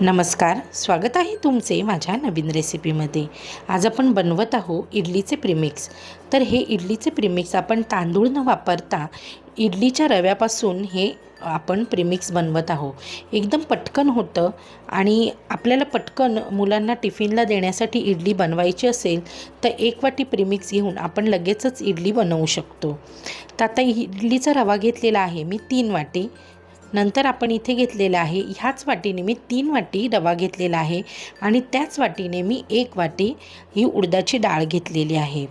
नमस्कार स्वागत आहे तुमचे माझ्या नवीन रेसिपीमध्ये. आज आपण बनवत आहोत इडलीचे प्रिमिक्स तर हे इडलीचे प्रिमिक्स आपण तांदूळ न वापरता इडलीच्या रव्यापासून हे आपण प्रिमिक्स बनवत आहोत. एकदम पटकन होतं आणि आपल्याला पटकन मुलांना टिफिनला देण्यासाठी इडली बनवायची असेल तर एक वाटी प्रिमिक्स घेऊन आपण लगेचच इडली बनवू शकतो. तर आता इडलीचा रवा घेतलेला आहे मी तीन वाटी. नंतर आपण इथे घेतलेलं आहे. ह्याच वाटीने मी तीन वाटी रवा घेतलेला आहे आणि त्याच वाटीने मी एक वाटी ही उडदाची डाळ घेतलेली आहे.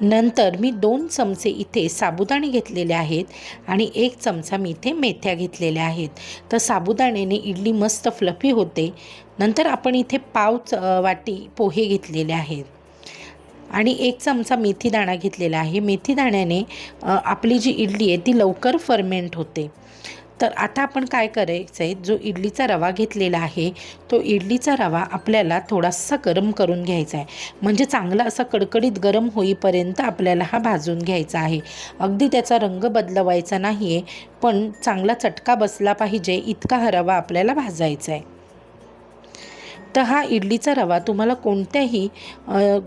नंतर मी दोन चमचे इथे साबुदाणे घेतलेले आहेत आणि एक चमचा मी इथे मेथ्या घेतलेल्या आहेत. तर साबुदाण्याने इडली मस्त फ्लफी होते. नंतर आपण इथे पाव च वाटी पोहे घेतलेले आहेत. आणि एक चमचा मेथी दाणा घेतलेला आहे. मेथी दाण्याने आपली जी इडली आहे ती लवकर फर्मेंट होते. तर आता आपण काय करायचं आहे जो इडलीचा रवा घेतलेला आहे तो इडलीचा रवा आपल्याला थोडासा गरम करून घ्यायचा आहे. म्हणजे चांगला असा कडकडीत गरम होईपर्यंत आपल्याला हा भाजून घ्यायचा आहे. अगदी त्याचा रंग बदलवायचा नाही आहे पण चांगला चटका बसला पाहिजे इतका हा रवा आपल्याला भाजायचा आहे. तर हा इडलीचा रवा तुम्हाला कोणत्याही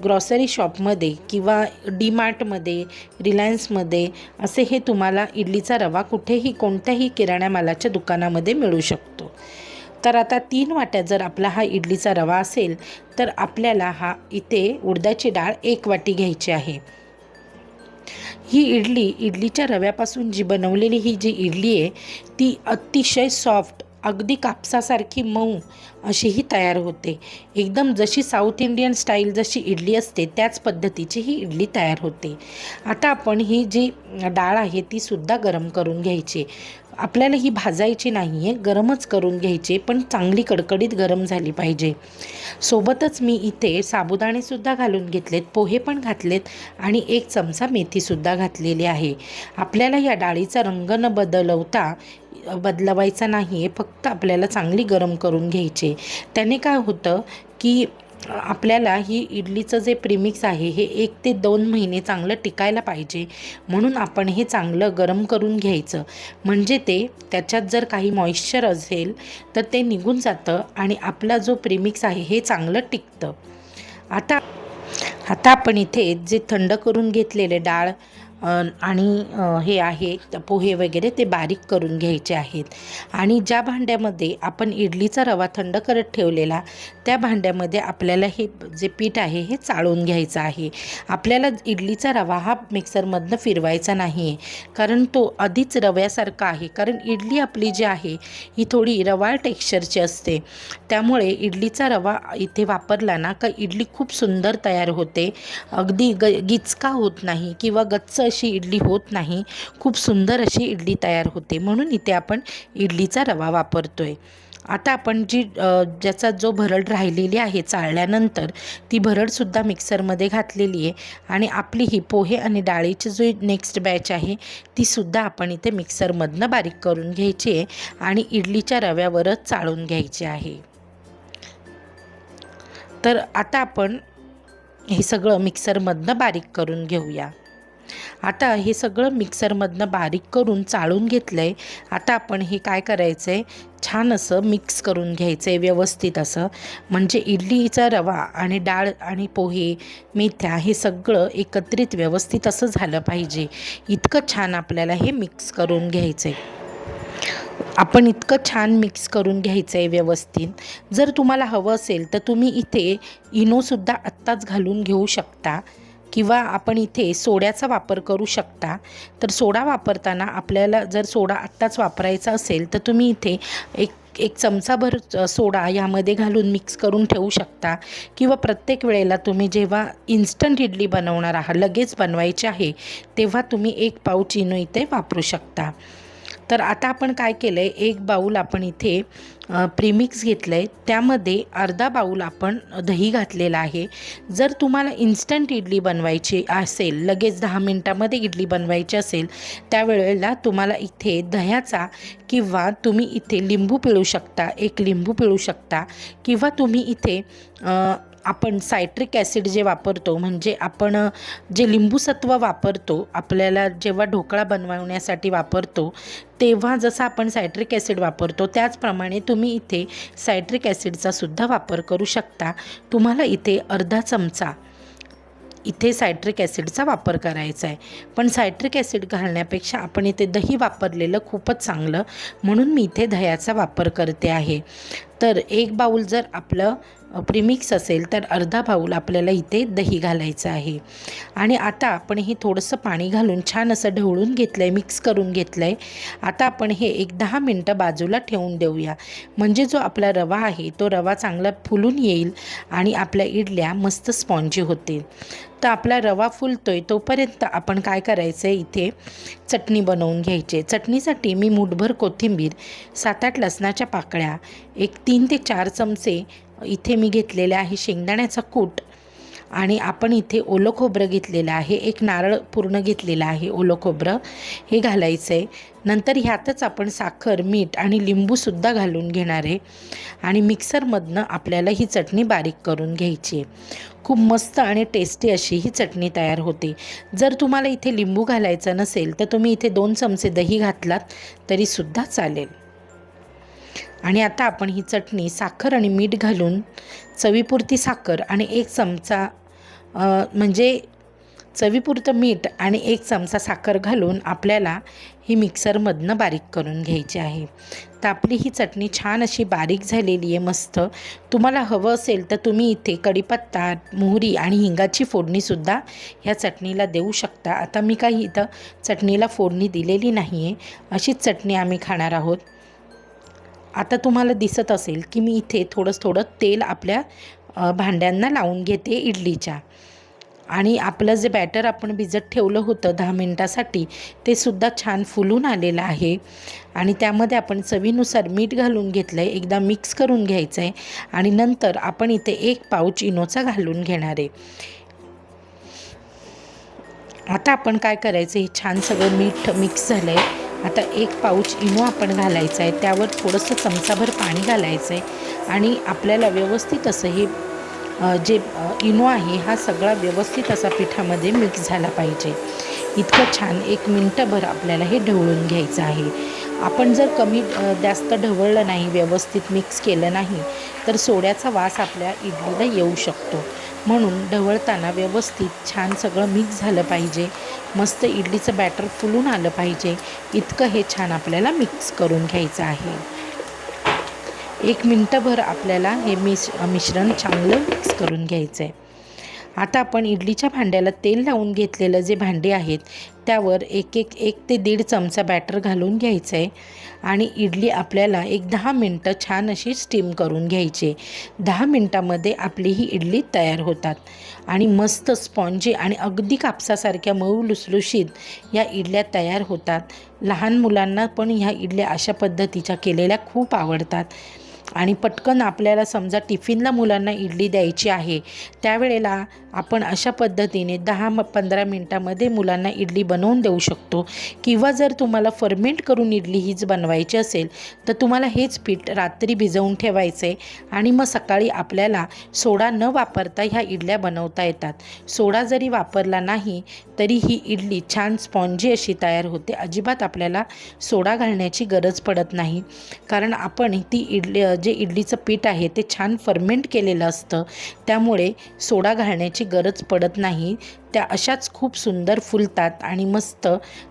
ग्रॉसरी शॉपमध्ये किंवा डी मार्टमध्ये रिलायन्समध्ये असे हे तुम्हाला इडलीचा रवा कुठेही कोणत्याही किराणा मालाच्या दुकानामध्ये मिळू शकतो. तर आता तीन वाट्या जर आपला हा इडलीचा रवा असेल तर आपल्याला हा इथे उडदाची डाळ एक वाटी घ्यायची आहे. ही इडली इडलीच्या रव्यापासून जी बनवलेली ही जी इडली आहे ती अतिशय सॉफ्ट अगदी कापसासारखी मऊ अशी ही तयार होते. एकदम जशी साऊथ इंडियन स्टाईल जशी इडली असते त्याच पद्धतीची ही इडली तयार होते. आता आपण ही जी डाळ आहे ती सुद्धा गरम करून घ्यायची. आपल्याला ही भाजायची नाही आहे गरमच करून घ्यायची पण चांगली कडकडीत गरम झाली पाहिजे. सोबतच मी इथे साबुदाणेसुद्धा घालून घेतलेत पोहे पण घातलेत आणि एक चमचा मेथीसुद्धा घातलेली आहे. आपल्याला या डाळीचा रंग न बदलवता बदलवायचा नाही आहे फक्त आपल्याला चांगली गरम करून घ्यायचे. त्याने काय होतं की आपल्याला ही इडलीचं जे प्रिमिक्स आहे हे एक ते दोन महिने चांगलं टिकायला पाहिजे. म्हणून आपण हे चांगलं गरम करून घ्यायचं. म्हणजे ते त्याच्यात जर काही मॉइश्चर असेल तर ते निघून जातं आणि आपला जो प्रिमिक्स आहे हे चांगलं टिकतं. आता आता आपण इथे जे थंड करून घेतलेले डाळ आणि हे आहे पोहे वगैरे ते बारीक करून घ्यायचे आहेत. आणि ज्या भांड्यामध्ये आपण इडलीचा रवा थंड करत ठेवलेला त्या भांड्यामध्ये आपल्याला हे जे पीठ आहे हे चाळून घ्यायचं आहे. आपल्याला इडलीचा रवा हा मिक्सरमधनं फिरवायचा नाही आहे कारण तो आधीच रव्यासारखा आहे. कारण इडली आपली जी आहे ही थोडी रवाळ टेक्स्चरची असते. त्यामुळे इडलीचा रवा इथे वापरला ना का इडली खूप सुंदर तयार होते. अगदी ग गिचका होत नाही किंवा गच्च अशी इडली होत नाही. खूप सुंदर अशी इडली तयार होते. म्हणून इथे आपण इडलीचा रवा वापरतोय. आता आपण जी ज्याचा जो भरड राहिलेली आहे चाळल्यानंतर ती भरडसुद्धा मिक्सरमध्ये घातलेली आहे. आणि आपली ही पोहे आणि डाळीची जो नेक्स्ट बॅच आहे तीसुद्धा आपण इथे मिक्सरमधनं बारीक करून घ्यायची आहे आणि इडलीच्या रव्यावरच चाळून घ्यायची आहे. तर आता आपण हे सगळं मिक्सरमधनं बारीक करून घेऊया. आता हे सगळं मिक्सरमधनं बारीक करून चाळून घेतलं आहे आता आपण हे काय करायचं आहे छान असं मिक्स करून घ्यायचं आहे व्यवस्थित असं. म्हणजे इडलीचा रवा आणि डाळ आणि पोहे मेथ्या हे सगळं एकत्रित व्यवस्थित असं झालं पाहिजे. इतकं छान आपल्याला हे मिक्स करून घ्यायचं आहे आपण इतकं छान मिक्स करून घ्यायचं आहे व्यवस्थित. जर तुम्हाला हवं असेल तर तुम्ही इथे इनोसुद्धा आत्ताच घालून घेऊ शकता. किंवा आपण इथे सोड्याचा वापर करू शकता तर सोडा वापरताना आपल्याला जर सोडा आत्ताच वापरायचा असेल तर तुम्ही इथे एक एक चमचाभर सोडा यामध्ये घालून मिक्स करून ठेवू शकता. किंवा प्रत्येक वेळेला तुम्ही जेव्हा इन्स्टंट इडली बनवणार आहात लगेच बनवायची आहे तेव्हा तुम्ही एक पाऊच इनो इथे वापरू शकता. तर आता आपण काय केलं आहे एक बाऊल आपण इथे प्रीमिक्स घेतलं आहे त्यामध्ये अर्धा बाऊल आपण दही घातलेला आहे. जर तुम्हाला इन्स्टंट इडली बनवायची असेल लगेच दहा मिनटामध्ये इडली बनवायची असेल त्यावेळेला तुम्हाला इथे दह्याचा किंवा तुम्ही इथे लिंबू पिळू शकता एक लिंबू पिळू शकता किंवा तुम्ही इथे आपण सायट्रिक ॲसिड जे वापरतो म्हणजे आपण जे लिंबूसत्व वापरतो आपल्याला जेव्हा ढोकळा बनवण्यासाठी वापरतो तेव्हा जसं आपण सायट्रिक ॲसिड वापरतो त्याचप्रमाणे तुम्ही इथे सायट्रिक ॲसिडचा सुद्धा वापर करू शकता. तुम्हाला इथे अर्धा चमचा इथे सायट्रिक ॲसिडचा वापर करायचा आहे. पण सायट्रिक ॲसिड घालण्यापेक्षा आपण इथे दही वापरलेलं खूपच चांगलं म्हणून मी इथे दह्याचा वापर करते आहे. तर एक बाऊल जर आपलं प्रीमिक्स असेल तर अर्धा बाऊल आपल्याला इथे दही घालायचं आहे. आणि आता आपण हे थोडंसं पाणी घालून छान असं ढवळून घेतलं आहे मिक्स करून घेतलं आहे आता आपण हे एक दहा मिनटं बाजूला ठेवून देऊया. म्हणजे जो आपला रवा आहे तो रवा चांगला फुलून येईल आणि आपल्या इडल्या मस्त स्पॉन्जी होतील. तर आपला रवा फुलतो आहे तोपर्यंत आपण काय करायचं आहे इथे? चटणी बनवून घ्यायची चटणीसाठी मी मुठभर कोथिंबीर सात आठ लसणाच्या पाकळ्या एक तीन ते चार चमचे इथे मी घेतलेले आहे शेंगदाण्याचा कूट. आणि आपण इथे ओलं खोबरं घेतलेलं आहे. एक नारळ पूर्ण घेतलेलं आहे ओलं खोबरं. हे घालायचं आहे नंतर ह्यातच आपण साखर मीठ आणि लिंबूसुद्धा घालून घेणार आहे. आणि मिक्सरमधनं आपल्याला ही चटणी बारीक करून घ्यायची आहे. खूप मस्त आणि टेस्टी अशी ही चटणी तयार होते. जर तुम्हाला इथे लिंबू घालायचा नसेल तर तुम्ही इथे दोन चमचे दही घातलात तरीसुद्धा चालेल. आणि आता आपण ही चटणी साखर आणि मीठ घालून चवीपुरती साखर आणि एक चमचा म्हणजे चवीपुरतं मीठ आणि एक चमचा साखर घालून आपल्याला ही मिक्सरमधनं बारीक करून घ्यायची आहे. तर आपली ही चटणी छान अशी बारीक झालेली आहे मस्त. तुम्हाला हवं असेल तर तुम्ही इथे कढीपत्ता मोहरी आणि हिंगाची फोडणीसुद्धा ह्या चटणीला देऊ शकता. आता मी काही इथं चटणीला फोडणी दिलेली नाही आहे अशीच चटणी आम्ही खाणार आहोत. आता तुम्हाला दिसत असेल की मी इथे थोडंसं थोडं तेल आपल्या भांड्यांना लावून घेते इडलीच्या. आणि आपलं जे बॅटर आपण भिजत ठेवलं होतं दहा मिनटासाठी ते सुद्धा छान फुलून आलेलं आहे. आणि त्यामध्ये आपण चवीनुसार मीठ घालून घेतलं आहे एकदा मिक्स करून घ्यायचं आहे आणि नंतर आपण इथे एक पाऊच इनोचा घालून घेणार आहे. आता आपण काय करायचं हे छान सगळं मीठ मिक्स झालं आहे आता एक पाऊच इनो आपण घालायचं आहे त्यावर थोडंसं चमचाभर पाणी घालायचं आहे आणि आपल्याला व्यवस्थित असं हे जे इनो आहे हा सगळा व्यवस्थित असा पिठामध्ये मिक्स झाला पाहिजे. इतकं छान एक मिनटंभर आपल्याला हे ढवळून घ्यायचं आहे. आपण जर कमी जास्त ढवळलं नाही व्यवस्थित मिक्स केलं नाही तर सोड्याचा वास आपल्या इडलीला येऊ शकतो. म्हणून ढवळताना व्यवस्थित छान सगळं मिक्स झालं पाहिजे. मस्त इडलीचं बॅटर फुलून आलं पाहिजे. इतकं हे छान आपल्याला मिक्स करून घ्यायचं आहे. एक मिनटंभर आपल्याला हे मिश मिश्रण चांगलं मिक्स करून घ्यायचं आहे आता आपण इडलीच्या भांड्याला तेल लावून घेतलेलं जे भांडे आहेत त्यावर एक एक एक ते दीड चमचा बॅटर घालून घ्यायचं आहे आणि इडली आपल्याला एक दहा मिनटं छान अशी स्टीम करून घ्यायची. दहा मिनटामध्ये आपली ही इडली तयार होतात. आणि मस्त स्पॉन्जी आणि अगदी कापसासारख्या मऊ लुसलुशीत या इडल्या तयार होतात. लहान मुलांना पण ह्या इडल्या अशा पद्धतीच्या केलेल्या खूप आवडतात. आणि पटकन आपल्याला समजा टिफिनला मुलांना इडली द्यायची आहे त्यावेळेला आपण अशा पद्धतीने दहा म पंधरा मिनटामध्ये मुलांना इडली बनवून देऊ शकतो. किंवा जर तुम्हाला फर्मेंट करून इडली हीच बनवायची असेल तर तुम्हाला हेच पीठ रात्री भिजवून ठेवायचे आणि मग सकाळी आपल्याला सोडा न वापरता ह्या इडल्या बनवता येतात. सोडा जरी वापरला नाही तरी ही इडली छान स्पॉन्जी अशी तयार होते. अजिबात आपल्याला सोडा घालण्याची गरज पडत नाही. कारण आपण ती इडली जे इडलीचं पीठ आहे ते छान फर्मेंट केलेलं असतं. त्यामुळे सोडा घालण्याची गरज पडत नाही. त्या अशाच खूप सुंदर फुलतात आणि मस्त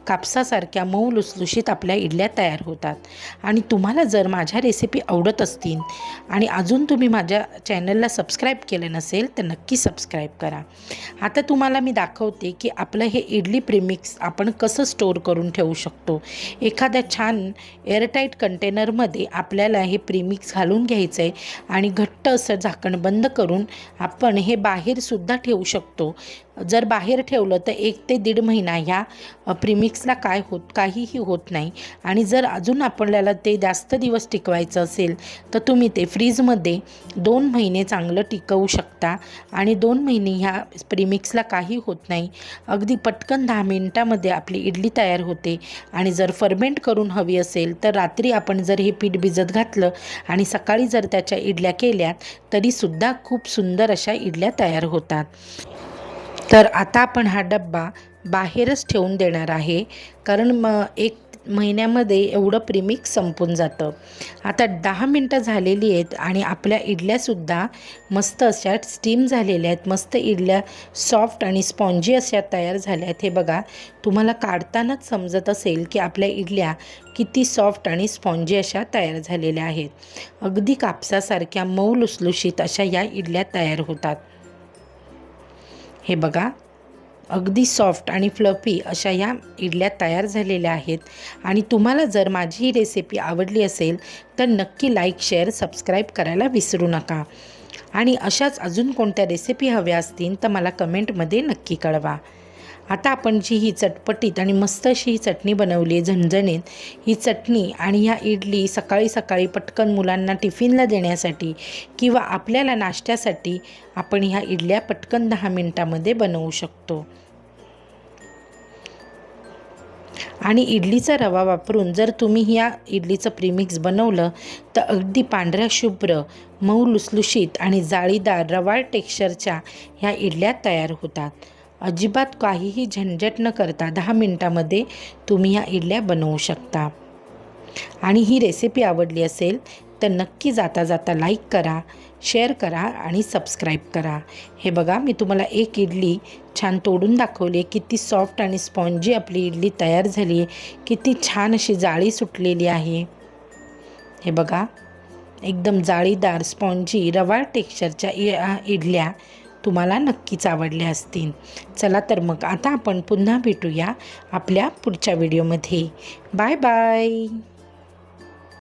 कापसासारख्या मऊ लुसलुशीत आपल्या इडल्या तयार होतात. आणि तुम्हाला जर माझ्या रेसिपी आवडत असतील आणि अजून तुम्ही माझ्या चॅनलला सबस्क्राईब केलं नसेल तर नक्की सबस्क्राईब करा. आता तुम्हाला मी दाखवते की आपलं हे इडली प्रिमिक्स आपण कसं स्टोअर करून ठेवू शकतो. एखाद्या छान एअरटाईट कंटेनरमध्ये आपल्याला हे प्रिमिक्स घालून घ्यायचं आहे आणि घट्ट असं झाकण बंद करून आपण हे बाहेरसुद्धा ठेवू शकतो. जर बाहेर ठेवलं तर एक ते दीड महिना ह्या प्रिमिक्सला काय होत काहीही होत नाही. आणि जर अजून आपल्याला ते जास्त दिवस टिकवायचं असेल तर तुम्ही ते फ्रीजमध्ये दोन महिने चांगलं टिकवू शकता. आणि दोन महिने ह्या प्रिमिक्सला काही होत नाही. अगदी पटकन दहा मिनिटामध्ये आपली इडली तयार होते. आणि जर फर्मेंट करून हवी असेल तर रात्री आपण जर हे पीठ भिजत घातलं आणि सकाळी जर त्याच्या इडल्या केल्या तरीसुद्धा खूप सुंदर अशा इडल्या तयार होतात. तर आता आपण हा डब्बा बाहेरच ठेवून देणार आहे. कारण मग एक महिन्यामध्ये एवढं प्रिमिक संपून जातं. आता दहा मिनटं झालेली आहेत आणि आपल्या इडल्यासुद्धा मस्त अशा स्टीम झालेल्या आहेत. मस्त इडल्या सॉफ्ट आणि स्पॉन्जी अशा तयार झाल्या आहेत. हे बघा तुम्हाला काढतानाच समजत असेल की आपल्या इडल्या किती सॉफ्ट आणि स्पॉन्जी अशा तयार झालेल्या आहेत. अगदी कापसासारख्या मऊ लुसलुशीत अशा या इडल्या तयार होतात. हे बघा अगदी सॉफ्ट आणि फ्लफी अशा ह्या इडल्या तयार झालेल्या आहेत. आणि तुम्हाला जर माझी ही रेसिपी आवडली असेल तर नक्की लाईक शेअर सबस्क्राईब करायला विसरू नका. आणि अशाच अजून कोणत्या रेसिपी हव्या असतील तर मला कमेंटमध्ये नक्की कळवा. आता आपण जी ही चटपटीत आणि मस्त अशी ही चटणी बनवली आहे झणझणीत ही चटणी आणि ह्या इडली सकाळी सकाळी पटकन मुलांना टिफिनला देण्यासाठी किंवा आपल्याला नाश्त्यासाठी आपण ह्या इडल्या पटकन दहा मिनटामध्ये बनवू शकतो. आणि इडलीचा रवा वापरून जर तुम्ही ह्या इडलीचं प्रीमिक्स बनवलं तर अगदी पांढऱ्या शुभ्र मऊ लुसलुशीत आणि जाळीदार रवाळ टेक्स्चरच्या ह्या इडल्या तयार होतात. अजिबात काहीही झंझट न करता दहा मिनटामध्ये तुम्ही ह्या इडल्या बनवू शकता. आणि ही रेसिपी आवडली असेल तर नक्की जाता जाता लाईक करा शेअर करा आणि सबस्क्राईब करा. हे बघा मी तुम्हाला एक इडली छान तोडून दाखवली आहे. किती सॉफ्ट आणि स्पॉन्जी आपली इडली तयार झाली आहे. किती छान अशी जाळी सुटलेली आहे. हे बघा एकदम जाळीदार स्पॉन्जी रवाळ टेक्स्चरच्या इ इडल्या तुम्हाला नक्कीच आवडल्या असतील. चला तर मग आता आपण पुन्हा भेटूया आपल्या पुढच्या व्हिडिओमध्ये. Bye bye.